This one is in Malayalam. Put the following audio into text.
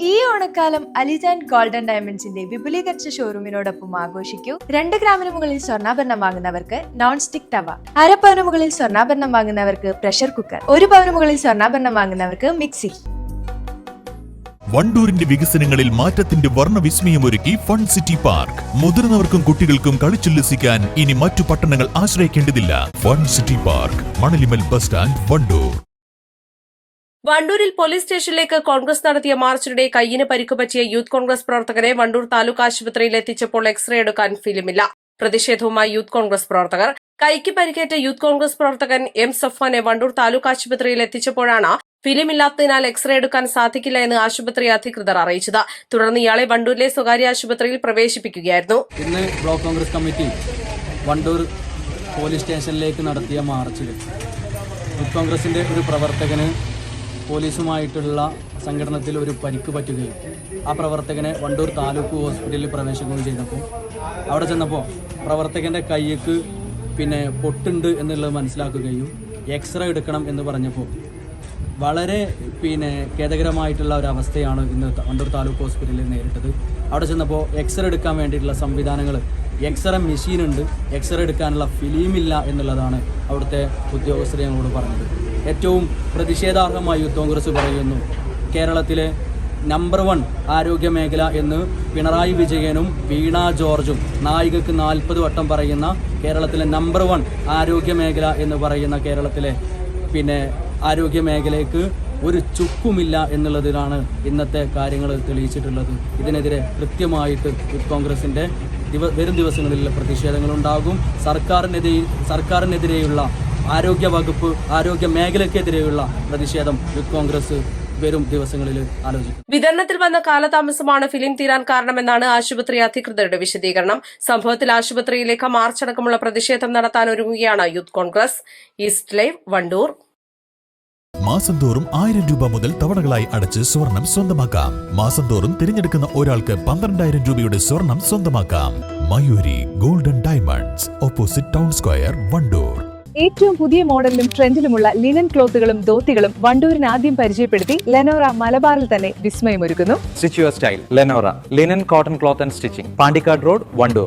ഈ ഓണക്കാലം അലിജാൻ ഗോൾഡൻ ഡയമണ്ട്സിന്റെ വിപുലീകരിച്ച ഷോറൂമിനോടൊപ്പം ആഘോഷിക്കൂ. രണ്ട് ഗ്രാമിന് മുകളിൽ സ്വർണാഭരണം വാങ്ങുന്നവർക്ക് നോൺ സ്റ്റിക് തവ അര പവന് മുകളിൽ സ്വർണാഭരണം വാങ്ങുന്നവർക്ക് പ്രഷർ കുക്കർ ഒരു പവന് മുകളിൽ സ്വർണാഭരണം വാങ്ങുന്നവർക്ക് മിക്സി വണ്ടൂരിന്റെ വികസനങ്ങളിൽ മാറ്റത്തിന്റെ വർണവിസ്മയമൊരുക്കി ഫൺ സിറ്റി പാർക്ക് മുതിർന്നവർക്കും കുട്ടികൾക്കും കളിച്ചുല്ലസിക്കാൻ ഇനി മറ്റു പട്ടണങ്ങൾ ആശ്രയിക്കേണ്ടതില്ല. Fun city park Manalimal bus stand Wandoor. വണ്ടൂരിൽ പോലീസ് സ്റ്റേഷനിലേക്ക് കോൺഗ്രസ് നടത്തിയ മാർച്ചിനിടെ കയ്യിന് പരിക്കുപറ്റിയ യൂത്ത് കോൺഗ്രസ് പ്രവർത്തകരെ വണ്ടൂർ താലൂക്ക് ആശുപത്രിയിൽ എത്തിച്ചപ്പോൾ എക്സ്റേ എടുക്കാൻ ഫിലിമില്ല. പ്രതിഷേധവുമായി യൂത്ത് കോൺഗ്രസ് പ്രവർത്തകർ. കൈക്ക് പരിക്കേറ്റ യൂത്ത് കോൺഗ്രസ് പ്രവർത്തകൻ എം സഫാനെ വണ്ടൂർ താലൂക്ക് ആശുപത്രിയിൽ എത്തിച്ചപ്പോഴാണ് ഫിലിമില്ലാത്തതിനാൽ എക്സ്റേ എടുക്കാൻ സാധിക്കില്ല എന്ന് ആശുപത്രി അധികൃതർ അറിയിച്ചത്. തുടർന്ന് ഇയാളെ വണ്ടൂരിലെ സ്വകാര്യ ആശുപത്രിയിൽ പ്രവേശിപ്പിക്കുകയായിരുന്നു. ഇന്ന് block Congress committee Wandoor police സ്റ്റേഷനിലേക്ക് നടത്തിയ മാർച്ചിൽ യൂത്ത് കോൺഗ്രസിന്റെ ഒരു പ്രവർത്തകന് പോലീസുമായിട്ടുള്ള സംഘടനത്തിൽ ഒരു പരിക്ക് പറ്റുകയും ആ പ്രവർത്തകനെ വണ്ടൂർ താലൂക്ക് ഹോസ്പിറ്റലിൽ പ്രവേശിക്കുകയും ചെയ്തപ്പോൾ അവിടെ ചെന്നപ്പോൾ പ്രവർത്തകന്റെ കൈയ്ക്ക് പിന്നെ പൊട്ടുണ്ട് എന്നുള്ളത് മനസ്സിലാക്കുകയും എക്സ്റേ എടുക്കണം എന്ന് പറഞ്ഞപ്പോൾ വളരെ പിന്നെ ഖേദകരമായിട്ടുള്ള ഒരു അവസ്ഥയാണ് ഇന്ന് വണ്ടൂർ താലൂക്ക് ഹോസ്പിറ്റലിൽ നേരിട്ടത്. അവിടെ ചെന്നപ്പോൾ എക്സ്റേ എടുക്കാൻ വേണ്ടിയിട്ടുള്ള സംവിധാനങ്ങൾ എക്സ്റേ മെഷീനുണ്ട് എക്സ്റേ എടുക്കാനുള്ള ഫിലിമില്ല എന്നുള്ളതാണ് അവിടുത്തെ ഉദ്യോഗസ്ഥർ ഞങ്ങളോട് പറഞ്ഞത്. ഏറ്റവും പ്രതിഷേധാർഹമായി കോൺഗ്രസ് പറയുന്നു. കേരളത്തിലെ നമ്പർ വൺ ആരോഗ്യ മേഖല എന്ന് പിണറായി വിജയനും വീണ ജോർജും നായികക്ക് നാൽപ്പത് വട്ടം പറയുന്ന കേരളത്തിലെ നമ്പർ വൺ ആരോഗ്യ മേഖല എന്ന് പറയുന്ന കേരളത്തിലെ പിന്നെ ആരോഗ്യ മേഖലയ്ക്ക് ഒരു ചുക്കുമില്ല എന്നുള്ളതിലാണ് ഇന്നത്തെ കാര്യങ്ങൾ തെളിയിച്ചിട്ടുള്ളത്. ഇതിനെതിരെ കൃത്യമായിട്ട് യൂത്ത് കോൺഗ്രസിന്റെ ദിവ വരും ദിവസങ്ങളിൽ പ്രതിഷേധങ്ങളുണ്ടാകും. സർക്കാരിനെതിരെ സർക്കാരിനെതിരെയുള്ള ആരോഗ്യ വകുപ്പ് ആരോഗ്യ മേഖലയ്ക്കെതിരെയുള്ള പ്രതിഷേധം യൂത്ത് കോൺഗ്രസ് വരും ദിവസങ്ങളിൽ ആലോചിക്കും വിതരണത്തിൽ വന്ന കാലതാമസമാണ് ഫിലിം തീരാൻ കാരണമെന്നാണ് ആശുപത്രി അധികൃതരുടെ വിശദീകരണം. സംഭവത്തിൽ ആശുപത്രിയിലേക്ക് മാർച്ച് അടക്കമുള്ള പ്രതിഷേധം നടത്താൻ ഒരുങ്ങുകയാണ് youth Congress. East live Wandoor. മാസം തോറും ആയിരം രൂപ മുതൽ തവണകളായി അടച്ച് സ്വർണം സ്വന്തമാക്കാം. മാസം തോറും തിരഞ്ഞെടുക്കുന്ന ഒരാൾക്ക് പന്ത്രണ്ടായിരം രൂപയുടെ സ്വർണം സ്വന്തമാക്കാം. Mayuri golden diamonds opposite town square Wandoor. ഏറ്റവും പുതിയ മോഡലിലും ട്രെൻഡിലുമുള്ള ലിനൻ ക്ലോത്തുകളും ധോത്തികളും വണ്ടൂരിന് ആദ്യം പരിചയപ്പെടുത്തി ലെനോറ മലബാറിൽ തന്നെ വിസ്മയമൊരുക്കുന്നു. Style Lenora linen cotton cloth and cloth and road Wandoor.